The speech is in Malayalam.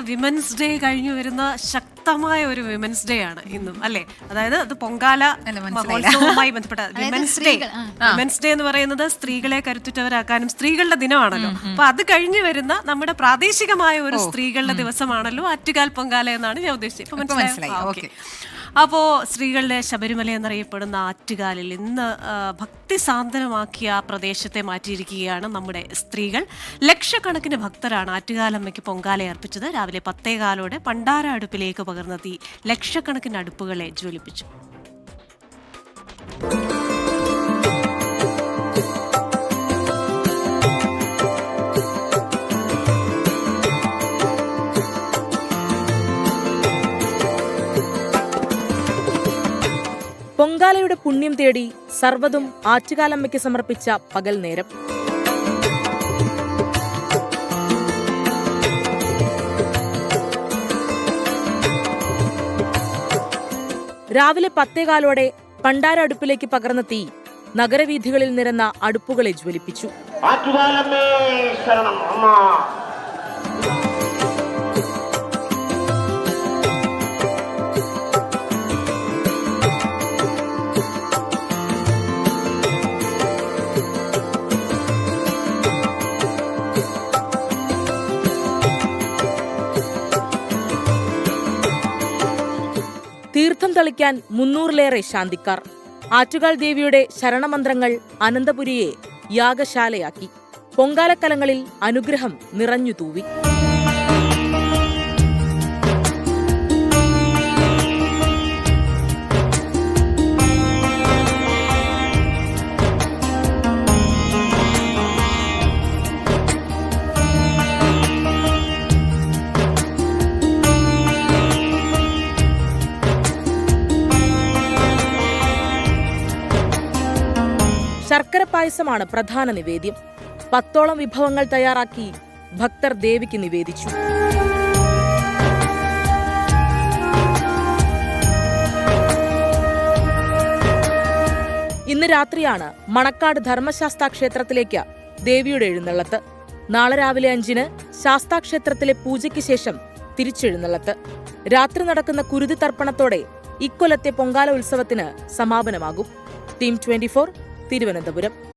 വിമൻസ് ഡേ കഴിഞ്ഞു വരുന്ന ശക്തമായ ഒരു വിമൻസ് ഡേ ആണ് ഇന്നും അല്ലെ? അതായത് അത് പൊങ്കാല. മഹോത്സവവുമായി ബന്ധപ്പെട്ട വിമൻസ് ഡേ വിമൻസ് ഡേ എന്ന് പറയുന്നത് സ്ത്രീകളെ കരുത്തുറ്റവരാക്കാനും സ്ത്രീകളുടെ ദിനമാണല്ലോ. അപ്പൊ അത് കഴിഞ്ഞു വരുന്ന നമ്മുടെ പ്രാദേശികമായ ഒരു സ്ത്രീകളുടെ ദിവസമാണല്ലോ ആറ്റുകാൽ പൊങ്കാല എന്നാണ് ഞാൻ ഉദ്ദേശിച്ചത്. ഇപ്പൊ ഇപ്പൊ മനസ്സിലായി, ആ, ഓക്കേ. അപ്പോ സ്ത്രീകളുടെ ശബരിമല എന്നറിയപ്പെടുന്ന ആറ്റുകാലിൽ ഇന്ന് ആ, ഭക്തി സാന്ദ്രമാക്കിയ ആ പ്രദേശത്തെ മാറ്റിയിരിക്കുകയാണ് നമ്മുടെ സ്ത്രീകൾ. ലക്ഷക്കണക്കിന് ഭക്തരാണ് ആറ്റുകാലമ്മയ്ക്ക് പൊങ്കാല അർപ്പിച്ചത്. രാവിലെ പത്തേകാലോടെ പണ്ടാര അടുപ്പിലേക്ക് പകർന്ന തീ ലക്ഷക്കണക്കിന് അടുപ്പുകളെ ജ്വലിപ്പിച്ചു. പൊങ്കാലയുടെ പുണ്യം തേടി സർവതും ആറ്റുകാലമ്മയ്ക്ക് സമർപ്പിച്ച പകൽ നേരം. രാവിലെ പത്തേകാലോടെ പണ്ടാര അടുപ്പിലേക്ക് പകർന്ന തീ നഗരവീഥികളിൽ നിരന്ന അടുപ്പുകളെ ജ്വലിപ്പിച്ചു. തീർത്ഥം തളിക്കാൻ മുന്നൂറിലേറെ ശാന്തിക്കാർ. ആറ്റുകാൽ ദേവിയുടെ ശരണമന്ത്രങ്ങൾ അനന്തപുരിയെ യാഗശാലയാക്കി. പൊങ്കാലക്കലങ്ങളിൽ അനുഗ്രഹം നിറഞ്ഞു തൂവി ശർക്കര പായസമാണ് പ്രധാന നിവേദ്യം. പത്തോളം വിഭവങ്ങൾ തയ്യാറാക്കി ഭക്തർ ദേവിക്ക് നിവേദിച്ചു. ഇന്ന് രാത്രിയാണ് മണക്കാട് ധർമ്മശാസ്താ ക്ഷേത്രത്തിലേക്ക് ദേവിയുടെ എഴുന്നള്ളത്ത്. നാളെ രാവിലെ അഞ്ചിന് ശാസ്താ ക്ഷേത്രത്തിലെ പൂജയ്ക്ക് ശേഷം തിരിച്ചെഴുന്നള്ളത്ത്. രാത്രി നടക്കുന്ന കുരുതി തർപ്പണത്തോടെ ഇക്കൊല്ലത്തെ പൊങ്കാല ഉത്സവത്തിന് സമാപനമാകും. Team twenty Thiruvananthapuram.